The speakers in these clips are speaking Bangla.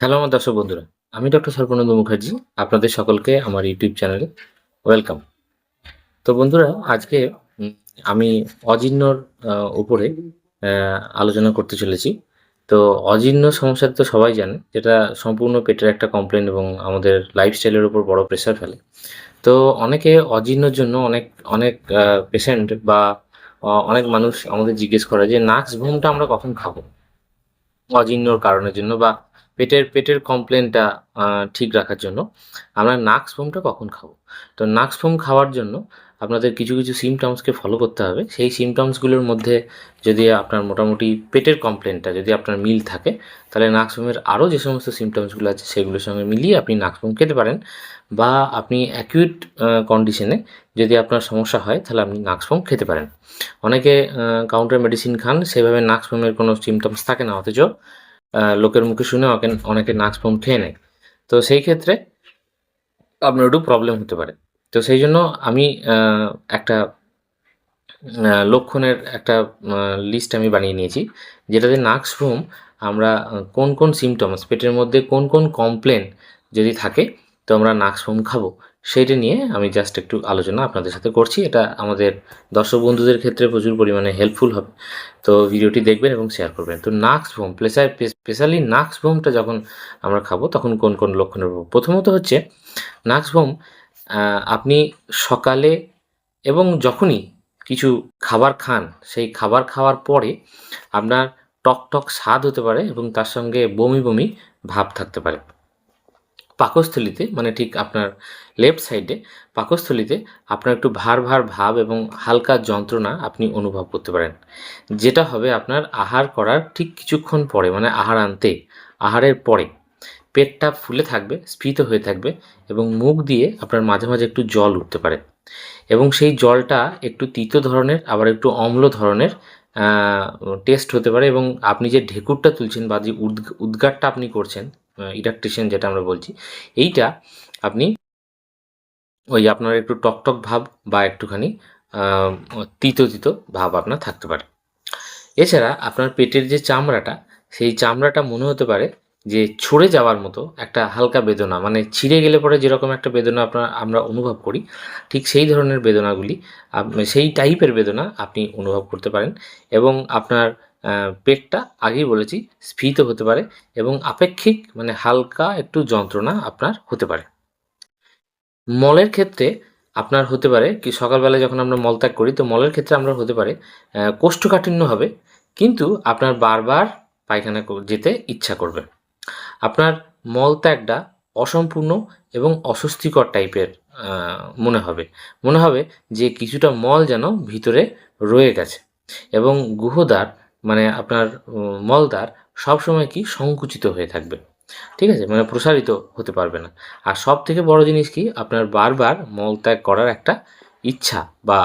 হ্যালো আমার দর্শক বন্ধুরা। আমি ডক্টর সর্বানন্দ মুখার্জি, আপনাদের সকলকে আমার ইউটিউব চ্যানেলে ওয়েলকাম তো বন্ধুরা, আজকে আমি অজীর্ণর উপরে আলোচনা করতে চলেছি। তো অজীর্ণ সমস্যা তো সবাই জানে, যেটা সম্পূর্ণ পেটের একটা কমপ্লেন এবং আমাদের লাইফস্টাইলের উপর বড় প্রেশার ফেলে। তো অনেকে অজীর্ণর জন্য অনেক অনেক পেশেন্ট বা অনেক মানুষ আমাদের জিজ্ঞেস করে যে নাক্স ঘুমটা আমরা কখন খাব? অজীর্ণর কারণের জন্য বা পেটের পেটের কমপ্লেনটা ঠিক রাখার জন্য আমরা নাক্স ফোমটা কখন খাব? তো নাক্স ফোম খাওয়ার জন্য আপনাদের কিছু কিছু সিমটমসকে ফলো করতে হবে। সেই সিমটমসগুলোর মধ্যে যদি আপনার মোটামুটি পেটের কমপ্লেনটা যদি আপনার মিল থাকে, তাহলে নাক্সফোমের আরও যে সমস্ত সিমটমসগুলো আছে, সেগুলোর সঙ্গে মিলিয়ে আপনি নাক্সফোম খেতে পারেন। বা আপনি অ্যাকিউট কন্ডিশনে যদি আপনার সমস্যা হয়, তাহলে আপনি নাক্সফোম খেতে পারেন। অনেকে কাউন্টার মেডিসিন খান, সেভাবে নাক্সফোমের কোনো সিমটমস থাকে না, অথচ লোকের মুখে শুনে অনেকে অনেকে নাক্স ফোম খেয়ে নেয়। তো সেই ক্ষেত্রে আপনার একটু প্রবলেম হতে পারে। তো সেই জন্য আমি একটা লক্ষণের একটা লিস্ট আমি বানিয়ে নিয়েছি, যেটাতে নাক্স ফোম আমরা কোন কোন সিমটমস পেটের মধ্যে কোন কোন কমপ্লেন যদি থাকে, তো আমরা নাক্স ফোম খাব। সেইটা নিয়ে আমি জাস্ট একটু আলোচনা আপনাদের সাথে করছি। এটা আমাদের দর্শক বন্ধুদের ক্ষেত্রে প্রচুর পরিমাণে হেল্পফুল হবে। তো ভিডিওটি দেখবেন এবং শেয়ার করবেন। তো নাক্স ভোম প্লেসার স্পেশালি নাক্স ভোমটা যখন আমরা খাব, তখন কোন কোন লক্ষণের প্রথমত হচ্ছে নাক্স ভোম আপনি সকালে এবং যখনই কিছু খাবার খান, সেই খাবার খাওয়ার পরে আপনার টক টক স্বাদ হতে পারে এবং তার সঙ্গে বমি বমি ভাব থাকতে পারে। পাকস্থলিতে মানে ঠিক আপনার লেফট সাইডে পাকস্থলিতে আপনার একটু ভার ভার ভাব এবং হালকা যন্ত্রণা আপনি অনুভব করতে পারেন। যেটা হবে আপনার আহার করার ঠিক কিছুক্ষণ পরে মানে আহার আনতে, আহারের পরে। পেটটা ফুলে থাকবে, স্ফীত হয়ে থাকবে এবং মুখ দিয়ে আপনার মাঝে মাঝে একটু জল উঠতে পারে। এবং সেই জলটা একটু তিতো ধরনের, আবার একটু অম্ল ধরনের টেস্ট হতে পারে এবং আপনি যে ঢেকুরটা তুলছেন বা যে উদ্গ- উদ্গারটা আপনি করছেন ইডাকটেশন যেটা আমরা বলছি, এইটা আপনি ওই আপনার একটু টকটক ভাব বা একটুখানি তিতো তিতো ভাব আপনার থাকতে পারে। এছাড়া আপনার পেটের যে চামড়াটা, সেই চামড়াটা মনে হতে পারে যে ছড়ে যাওয়ার মতো একটা হালকা বেদনা মানে ছিঁড়ে গেলে পরে যেরকম একটা বেদনা আপনার, আমরা অনুভব করি, ঠিক সেই ধরনের বেদনাগুলি সেই টাইপের বেদনা আপনি অনুভব করতে পারেন এবং আপনার পেটটা আগেই বলেছি স্ফীত হতে পারে এবং আপেক্ষিক মানে হালকা একটু যন্ত্রণা আপনার হতে পারে। মলের ক্ষেত্রে আপনার হতে পারে কি সকালবেলা যখন আমরা মলত্যাগ করি, তো মলের ক্ষেত্রে আমরা হতে পারে কোষ্ঠকাঠিন্য হবে, কিন্তু আপনার বারবার পায়খানা যেতে ইচ্ছা করবে। আপনার মলত্যাগটা অসম্পূর্ণ এবং অস্বস্তিকর টাইপের মনে হবে। মনে হবে যে কিছুটা মল যেন ভিতরে রয়ে গেছে। এবং গুহদ্বার মানে আপনার মলদ্বার সবসময় কি সংকুচিত হয়ে থাকবে। ঠিক আছে? মানে প্রসারিত হতে পারবে না। আর সব থেকে বড় জিনিস কি? আপনার বারবার মলত্যাগ করার একটা ইচ্ছা বা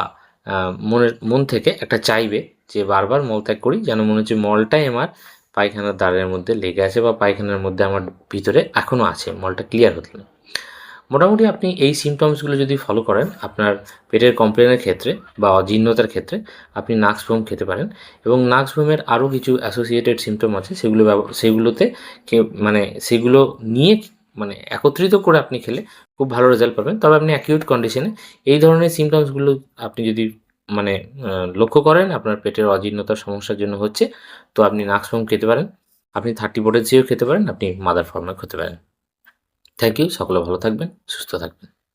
মনের, মন থেকে একটা চাইবে যে বারবার মলত্যাগ করি, যেন মনে হচ্ছে মলটাই আমার পায়খানার দ্বারের মধ্যে লেগে আছে বা পায়খানার মধ্যে আমার ভিতরে এখনও আছে, মলটা ক্লিয়ার হতে না। মোটামুটি আপনি এই সিমটমসগুলো যদি ফলো করেন, আপনার পেটের কমপ্লেনের ক্ষেত্রে বা অজীর্ণতার ক্ষেত্রে আপনি নাক্স ফোম খেতে পারেন এবং নাক্স ফোমের আরও কিছু অ্যাসোসিয়েটেড সিমটম আছে, সেগুলো সেগুলোতে মানে সেগুলো নিয়ে মানে একত্রিত করে আপনি খেলে খুব ভালো রেজাল্ট পাবেন। তবে আপনি অ্যাকিউট কন্ডিশনে এই ধরনের সিমটমসগুলো আপনি যদি মানে লক্ষ্য করেন আপনার পেটের অজীর্ণতার সমস্যার জন্য হচ্ছে, তো আপনি নাক্স ফোম খেতে পারেন। আপনি থার্টি বোর্ডের জিও খেতে পারেন, আপনি মাদার ফর্মে খেতে পারেন। থ্যাংক ইউ, সকলে ভালো থাকবেন, সুস্থ থাকবেন।